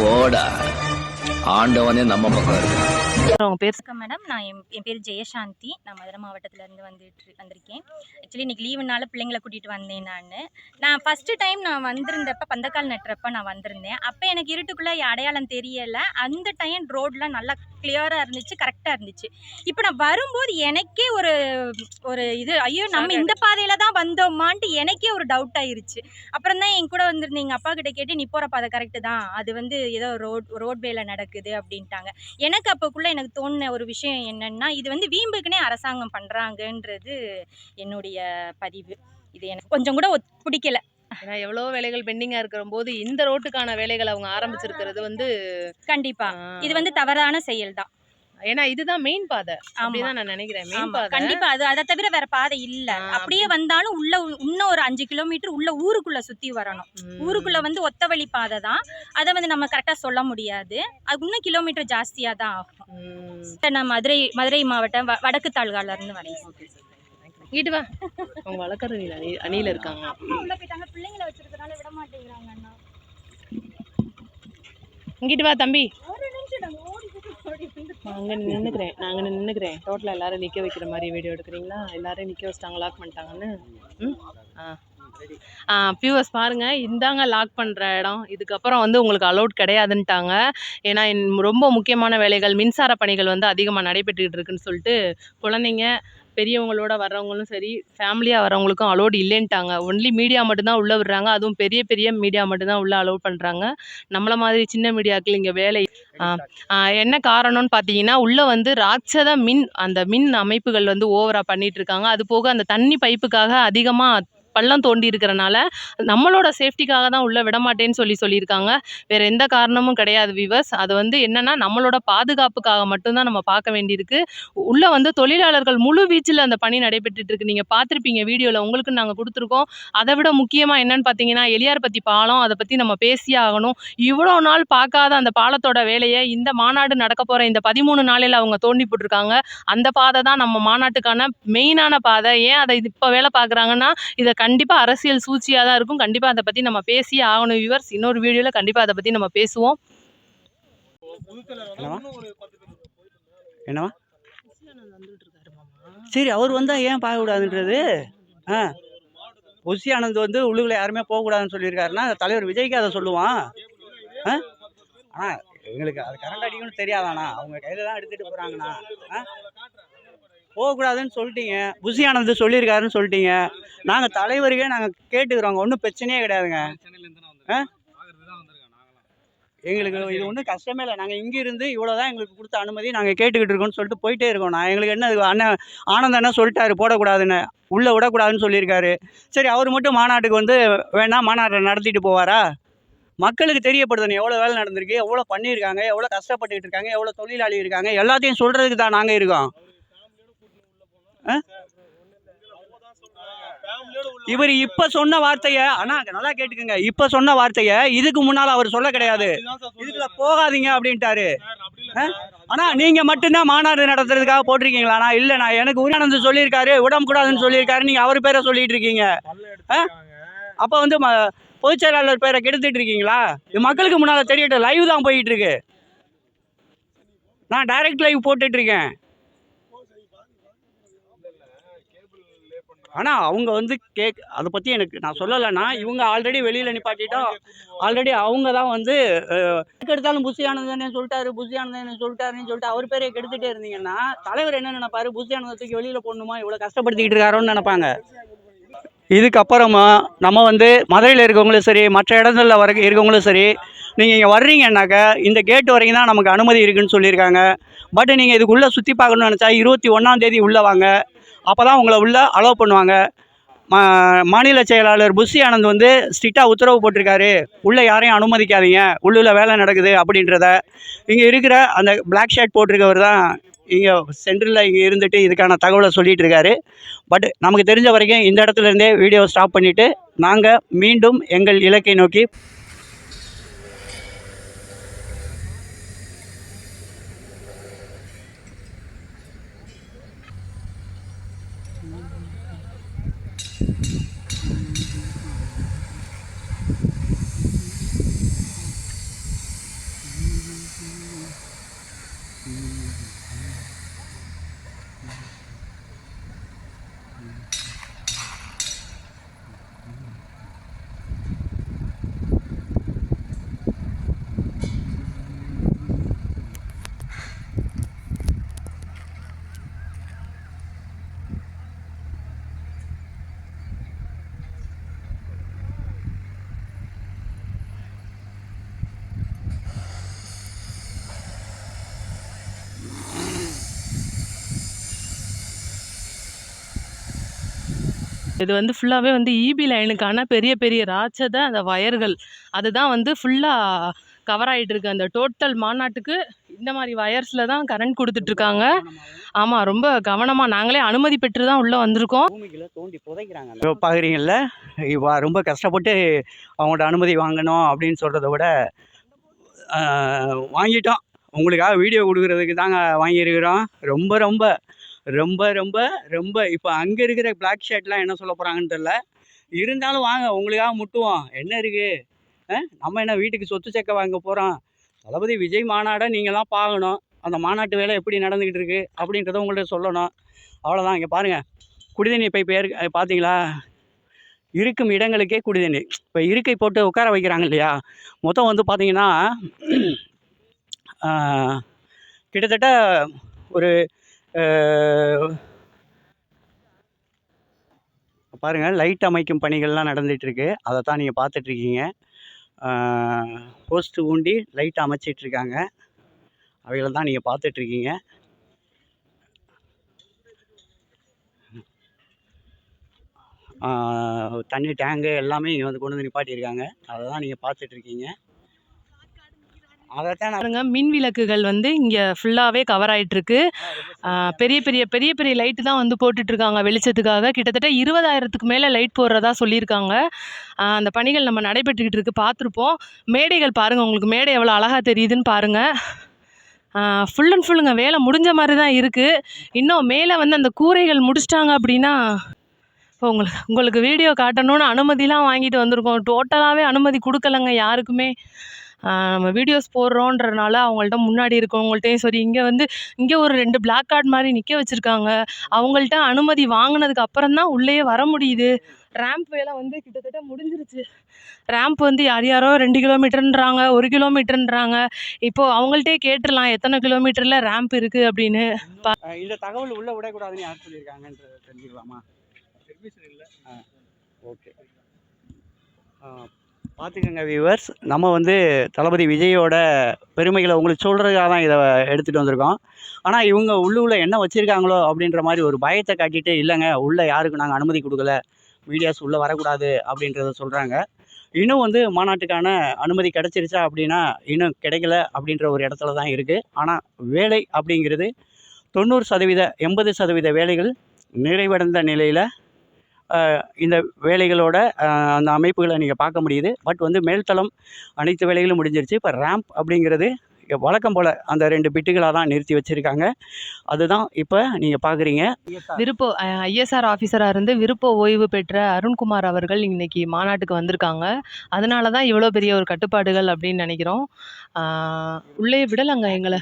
போடா. ஆண்டவனே நம்ம பக்கம் இருக்கான் உங்க பேர் வணக்கம் மேடம் நான் என் என் பேர் ஜெயசாந்தி. நான் மதுரை மாவட்டத்திலேருந்து வந்துட்டு வந்திருக்கேன். ஆக்சுவலி இன்னைக்கு லீவுனால பிள்ளைங்களை கூட்டிகிட்டு வந்தேன் நான். நான் ஃபஸ்ட்டு டைம் நான் வந்திருந்தப்ப பந்தக்கால் நட்டுறப்ப நான் வந்திருந்தேன். அப்போ எனக்கு இருட்டுக்குள்ளே அடையாளம் தெரியலை. அந்த டைம் ரோட்லாம் நல்லா கிளியராக இருந்துச்சு கரெக்டாக இருந்துச்சு. இப்போ நான் வரும்போது எனக்கே ஒரு ஒரு இது ஐயோ நம்ம இந்த பாதையில் தான் வந்தோமான்ட்டு எனக்கே ஒரு டவுட் ஆயிருச்சு. அப்புறம் தான் என் கூட வந்திருந்த எங்கள் அப்பா கிட்ட கேட்டு நீ போகிற பாதை கரெக்டு தான். அது வந்து ஏதோ ரோட் ரோட்வேல நடக்குது அப்படின்ட்டாங்க. எனக்கு அப்போக்குள்ளே எனக்கு தோணுன ஒரு விஷயம் என்னன்னா இது வந்து வீம்புக்குனே அரசாங்கம் பண்ணுறாங்கன்றது என்னுடைய பதிவு. இது எனக்கு கொஞ்சம் கூட பிடிக்கல. ஏன்னா எவ்வளோ வேலைகள் பெண்டிங்கா இருக்கிற போது இந்த ரோட்டுக்கான வேலைகள் அவங்க ஆரம்பிச்சிருக்கிறது வந்து கண்டிப்பா. ஆ, இது வந்து தவறான செயல் தான் ஏன்னா இதுதான் மெயின் பாதை. அப்படிதான் நான் நினைக்கிறேன். மெயின் பாதை கண்டிப்பா அது அதை தவிர வேற பாதை இல்ல. அப்படியே வந்தாலும் உள்ள இன்னும் ஒரு அஞ்சு கிலோமீட்டர் உள்ள ஊருக்குள்ள சுத்தி வரணும். ஊருக்குள்ள வந்து ஒத்த வழி பாதை தான். அதை வந்து நம்ம கரெக்டா சொல்ல முடியாது. அது இன்னும் கிலோமீட்டர் ஜாஸ்தியா தான் ஆகும். நான் மதுரை மதுரை மாவட்டம் வடக்கு தாழ்கால இருந்து வரேன். இங்கிட்டு வா. அவங்க வளர்க்குற அணி அணியில இருக்காங்க. உள்ள போயிட்டாங்க. பிள்ளைங்களை வச்சிருக்கனால விட மாட்டேங்கிறாங்க அண்ணா. இங்கிட்டு வா தம்பி. ஒரு நின்றுக்கிறேன் நாங்க ஓடி போய் ஓடி நின்னுக்கிறேன். நாங்க நின்னுக்கிறேன் எல்லாரும் நிக்க வைக்கிற மாதிரி வீடியோ எடுக்கிறீங்களா? எல்லாரும் நிக்க வச்சிட்டாங்க லாக் பண்ணிட்டாங்கன்னு? ம்? ஆ. ஆ பியூவர்ஸ் பாருங்க. இந்தாங்க லாக் பண்ற இடம். இதுக்கப்புறம் வந்து உங்களுக்கு அலௌட் கிடையாதுன்ட்டாங்க. ஏன்னா ரொம்ப முக்கியமான வேலைகள் மின்சார பணிகள் வந்து அதிகமாக நடைபெற்றுக்கிட்டு இருக்குன்னு சொல்லிட்டு குழந்தைங்க பெரியவங்களோட வர்றவங்களும் சரி ஃபேமிலியாக வரவங்களுக்கும் அலோடு இல்லைன்ட்டாங்க. ஒன்லி மீடியா மட்டும்தான் உள்ளே விடுறாங்க. அதுவும் பெரிய பெரிய மீடியா மட்டும்தான் உள்ளே அலோவ் பண்ணுறாங்க நம்மளை மாதிரி சின்ன மீடியாக்கள் இங்கே வேலை என்ன காரணம்னு பார்த்தீங்கன்னா உள்ளே வந்து ராட்சத மின் அந்த மின் அமைப்புகள் வந்து ஓவராக பண்ணிகிட்ருக்காங்க இருக்காங்க. அது போக அந்த தண்ணி பைப்புக்காக அதிகமாக பள்ளம் தோண்டி இருக்கிறனால நம்மளோட சேஃப்டிக்காக தான் உள்ளே விட மாட்டேன்னு சொல்லி சொல்லியிருக்காங்க. வேற எந்த காரணமும் கிடையாது விவர்ஸ் அது வந்து என்னன்னா நம்மளோட பாதுகாப்புக்காக மட்டும்தான் நம்ம பார்க்க வேண்டியிருக்கு. உள்ள வந்து தொழிலாளர்கள் முழு வீச்சில் அந்த பணி நடைபெற்றுட்டு இருக்கு நீங்க பார்த்துருப்பீங்க வீடியோவில் உங்களுக்கு நாங்கள் கொடுத்துருக்கோம். அதை விட முக்கியமாக என்னன்னு பார்த்தீங்கன்னா எலியார்பத்தி பாலம் அதை பற்றி நம்ம பேசியே ஆகணும். இவ்வளோ நாள் பார்க்காத அந்த பாலத்தோட வேலையை இந்த மாநாடு நடக்க போகிற இந்த பதிமூணு நாளில் அவங்க தோண்டி போட்டிருக்காங்க. அந்த பாதை தான் நம்ம மாநாட்டுக்கான மெயினான பாதை. ஏன் அதை இப்போ வேலை பார்க்குறாங்கன்னா இதை கண்டிப்பாக அரசியல் சூழ்ச்சியாக தான் இருக்கும். கண்டிப்பாக அதை பற்றி நம்ம பேசியே ஆகணும் வியூவர்ஸ் இன்னொரு வீடியோவில் கண்டிப்பாக அதை பற்றி நம்ம பேசுவோம். என்னவா? சரி அவர் வந்தால் ஏன் பார்க்கக்கூடாதுன்றது? ஆ. பொசி ஆனந்த் வந்து உள்ளுக்குள்ள யாருமே போகக்கூடாதுன்னு சொல்லியிருக்காருன்னா தலைவர் விஜய்க்கு அதை சொல்லுவான். ஆ. ஆனால் எங்களுக்கு அது கரண்ட் அடிக்கணும்னு தெரியாதாண்ணா. அவங்க கையில் தான் எடுத்துகிட்டு போகிறாங்கண்ணா ஆ. போகக்கூடாதுன்னு சொல்லிட்டீங்க. புசி ஆனந்த் சொல்லியிருக்காருன்னு சொல்லிட்டீங்க. நாங்கள் தலைவருக்கே நாங்கள் கேட்டுக்கிறோங்க. ஒன்றும் பிரச்சனையே கிடையாதுங்க. எங்களுக்கு இது ஒன்றும் கஷ்டமே இல்லை. நாங்கள் இங்கே இருந்து இவ்வளோ தான் எங்களுக்கு கொடுத்த அனுமதி நாங்கள் கேட்டுக்கிட்டு இருக்கோம்னு சொல்லிட்டு போயிட்டே இருக்கோம். நான் எங்களுக்கு என்ன அண்ணன் ஆனந்த் அண்ணன் சொல்லிட்டாரு போடக்கூடாதுன்னு. உள்ளே விடக்கூடாதுன்னு சொல்லியிருக்காரு. சரி அவர் மட்டும் மாநாட்டுக்கு வந்து வேணா மாநாட்டை நடத்திட்டு போவாரா? மக்களுக்கு தெரியப்படுதுன்னு எவ்வளோ வேலை நடந்திருக்கு எவ்வளோ பண்ணியிருக்காங்க எவ்வளோ கஷ்டப்பட்டுக்கிட்டு இருக்காங்க எவ்வளோ தொழிலாளி இருக்காங்க எல்லாத்தையும் சொல்கிறதுக்கு தான் நாங்கள் இருக்கோம். இவர் இப்ப சொன்ன வார்த்தைய அண்ணா நல்லா கேட்டுக்கோங்க. இப்ப சொன்ன வார்த்தைய இதுக்கு முன்னால அவர் சொல்ல கிடையாது. இதுக்குள்ள போகாதீங்க அப்படின்ட்டாரு. ஆ? ஆனா நீங்க மட்டும்தான் மாநாடு நடத்துறதுக்காக போட்டிருக்கீங்களாண்ணா இல்லைண்ணா எனக்கு உரியானந்து சொல்லியிருக்காரு விடக்கூடாதுன்னு சொல்லியிருக்காரு நீங்க அவர் பேரை சொல்லிட்டு இருக்கீங்க. ஆ? அப்ப வந்து ம- பொதுச் செயலாளர் பேரை கெடுத்துட்டு இருக்கீங்களா? இது மக்களுக்கு முன்னால தெரியட்டும் லைவ் தான் போயிட்டு இருக்கு. நான் டைரக்ட் லைவ் போட்டுட்டு இருக்கேன். ஆனால் அவங்க வந்து கேக் அதை பற்றி எனக்கு நான் சொல்லலைன்னா இவங்க ஆல்ரெடி வெளியில் நிப்பாட்டிட்டோம். ஆல்ரெடி அவங்க தான் வந்து எடுத்தாலும் புசி சொல்லிட்டாரு புசி சொல்லிட்டாருன்னு சொல்லிட்டு அவர் பேரை கெடுத்துட்டே இருந்தீங்கன்னா தலைவர் என்ன நினைப்பாரு? புசி வெளியில் போடணுமா? இவ்வளோ கஷ்டப்படுத்திக்கிட்டு இருக்காரோன்னு நினைப்பாங்க. இதுக்கப்புறமா நம்ம வந்து மதுரையில் இருக்கவங்களும் சரி மற்ற இடத்துல வர இருக்கவங்களும் சரி நீங்கள் இங்கே வர்றீங்கன்னாக்கா இந்த கேட் வரைக்கும் தான் நமக்கு அனுமதி இருக்குன்னு சொல்லியிருக்காங்க. பட் நீங்கள் இதுக்குள்ளே சுற்றி பார்க்கணும்னு நினச்சா இருபத்தி ஒன்றாம் தேதி உள்ளே வாங்க. அப்போ தான் உங்களை உள்ளே அலோவ் பண்ணுவாங்க. மா மாநில செயலாளர் புஷி ஆனந்த் வந்து ஸ்ட்ரிக்டாக உத்தரவு போட்டிருக்காரு. உள்ளே யாரையும் அனுமதிக்காதீங்க. உள்ளுல வேலை நடக்குது அப்படின்றத. இங்கே இருக்கிற அந்த பிளாக் ஷர்ட் போட்டிருக்கவர் தான் இங்கே சென்டரில் இங்கே இருந்துட்டு இதுக்கான தகவலை சொல்லிகிட்டு இருக்காரு. பட் நமக்கு தெரிஞ்ச வரைக்கும் இந்த இடத்துல இருந்தே வீடியோ ஸ்டாப் பண்ணிவிட்டு நாங்கள் மீண்டும் எங்கள் இலக்கை நோக்கி இது வந்து ஃபுல்லாகவே வந்து இபி லைனுக்கான பெரிய பெரிய ராட்சத அந்த வயர்கள். அதுதான் வந்து ஃபுல்லாக கவர் ஆகிட்டு இருக்கு அந்த டோட்டல் மாநாட்டுக்கு இந்த மாதிரி வயர்ஸில் தான் கரண்ட் கொடுத்துட்ருக்காங்க ஆமாம் ரொம்ப கவனமாக நாங்களே அனுமதி பெற்று தான் உள்ளே வந்திருக்கோம். தோண்டி புதைக்கிறாங்க இப்போ பார்க்குறீங்கல்ல இவா ரொம்ப கஷ்டப்பட்டு அவங்கள்ட்ட அனுமதி வாங்கணும் அப்படின்னு சொல்கிறத விட வாங்கிட்டோம். உங்களுக்காக வீடியோ கொடுக்குறதுக்கு தாங்க வாங்கியிருக்கிறோம். ரொம்ப ரொம்ப ரொம்ப ரொம்ப ரொம்ப இப்போ அங்கே இருக்கிற பிளாக் ஷர்ட்லாம் என்ன சொல்ல போகிறாங்கன்னு தெரில இருந்தாலும் வாங்க உங்களுக்காக முட்டுவோம். என்ன இருக்குது நம்ம என்ன வீட்டுக்கு சொத்து சேர்க்க வாங்க போகிறோம் தளபதி விஜய் மாநாடை நீங்களாம் பார்க்கணும் அந்த மாநாட்டு வேலை எப்படி நடந்துக்கிட்டு இருக்குது அப்படின்றத உங்கள்கிட்ட சொல்லணும். அவ்வளோதான் இங்கே பாருங்கள் குடிதண்ணி பைப் ஏற் பார்த்தீங்களா இருக்கும் இடங்களுக்கே குடிதண்ணி. இப்போ இருக்கை போட்டு உட்கார வைக்கிறாங்க இல்லையா? மொத்தம் வந்து பார்த்திங்கன்னா கிட்டத்தட்ட ஒரு பாருங்கள் லைட் அமைக்கும் பணிகள்லாம் நடந்துகிட்ருக்கு அதை தான் நீங்கள் பார்த்துட்ருக்கீங்க போஸ்ட்டு ஊண்டி லைட் அமைச்சிட்டு இருக்காங்க அவைகளை தான் நீங்கள் பார்த்துட்ருக்கீங்க தண்ணி டேங்கு எல்லாமே இங்கே வந்து கொண்டு வந்து நிப்பாட்டியிருக்காங்க. அதை தான் நீங்கள் பார்த்துட்ருக்கீங்க அதை தான் நான் பாருங்க மின் விளக்குகள் வந்து இங்கே ஃபுல்லாகவே கவர் ஆகிட்டுருக்கு பெரிய பெரிய பெரிய பெரிய லைட்டு தான் வந்து போட்டுட்ருக்காங்க வெளிச்சத்துக்காக. கிட்டத்தட்ட இருபதாயிரத்துக்கு மேலே லைட் போடுறதா சொல்லியிருக்காங்க. அந்த பணிகள் நம்ம நடைபெற்றுக்கிட்டு இருக்கு பார்த்துருப்போம். மேடைகள் பாருங்கள் உங்களுக்கு மேடை எவ்வளோ அழகாக தெரியுதுன்னு பாருங்கள் ஃபுல் அண்ட் ஃபுல்லுங்க வேலை முடிஞ்ச மாதிரி தான் இருக்குது இன்னும் மேலே வந்து அந்த கூரைகள் முடிச்சிட்டாங்க அப்படின்னா இப்போ உங்களுக்கு உங்களுக்கு வீடியோ காட்டணும்னு அனுமதிலாம் வாங்கிட்டு வந்திருக்கோம். டோட்டலாகவே அனுமதி கொடுக்கலங்க யாருக்குமே. நம்ம வீடியோஸ் போடுறோன்றனால அவங்கள்ட்ட முன்னாடி இருக்கவங்கள்ட்டையும் சரி இங்கே வந்து இங்கே ஒரு ரெண்டு பிளாக் கார்டு மாதிரி நிற்க வச்சுருக்காங்க. அவங்கள்ட்ட அனுமதி வாங்கினதுக்கு அப்புறம் தான் உள்ளேயே வர முடியுது. ரேம்ப் வேலை வந்து கிட்டத்தட்ட முடிஞ்சிருச்சு. ரேம்ப் வந்து யார் யாரோ ரெண்டு கிலோமீட்டர்ன்றாங்க ஒரு கிலோமீட்டர்ன்றாங்க இப்போது அவங்கள்ட்டே கேட்டுடலாம் எத்தனை கிலோமீட்டரில் ரேம்ப் இருக்குது அப்படின்னு. இந்த தகவல் உள்ளே விடக்கூடாதுன்னு யார் சொல்லியிருக்காங்கன்றது தெரிஞ்சுக்கலாமா? பெர்மிஷன் இல்லை ஆ ஓகே பார்த்துக்கோங்க வியூவர்ஸ் நம்ம வந்து தளபதி விஜயோட பெருமைகளை உங்களுக்கு சொல்கிறதுக்காக தான் இதை எடுத்துகிட்டு வந்திருக்கோம். ஆனால் இவங்க உள்ளுக்குள்ளே என்ன வச்சுருக்காங்களோ அப்படின்ற மாதிரி ஒரு பயத்தை காட்டிட்டு இல்லைங்க உள்ளே யாருக்கும் நாங்கள் அனுமதி கொடுக்கல மீடியாஸ் உள்ளே வரக்கூடாது அப்படின்றத சொல்கிறாங்க இன்னும் வந்து மாநாட்டுக்கான அனுமதி கிடச்சிருச்சா அப்படின்னா இன்னும் கிடைக்கல அப்படின்ற ஒரு இடத்துல தான் இருக்குது ஆனால் வேலை அப்படிங்கிறது தொண்ணூறு சதவீத எண்பது சதவீத வேலைகள் நிறைவடைந்த நிலையில் இந்த வேலைகளோட அந்த அமைப்புகளை நீங்கள் பார்க்க முடியுது. பட் வந்து மேல்தளம் அனைத்து வேலைகளும் முடிஞ்சிருச்சு. இப்போ ரேம்ப் அப்படிங்கிறது வழக்கம் போல் அந்த ரெண்டு பிட்டுகளாக தான் நிறுத்தி வச்சுருக்காங்க. அதுதான் இப்போ நீங்கள் பார்க்குறீங்க விருப்ப ஐஎஸ்ஆர் ஆஃபீஸராக இருந்து விருப்ப ஓய்வு பெற்ற அருண்குமார் அவர்கள் இன்னைக்கு மாநாட்டுக்கு வந்திருக்காங்க. அதனால தான் இவ்வளோ பெரிய ஒரு கட்டுப்பாடுகள் அப்படின்னு நினைக்கிறோம். உள்ளே விடலைங்க எங்களை.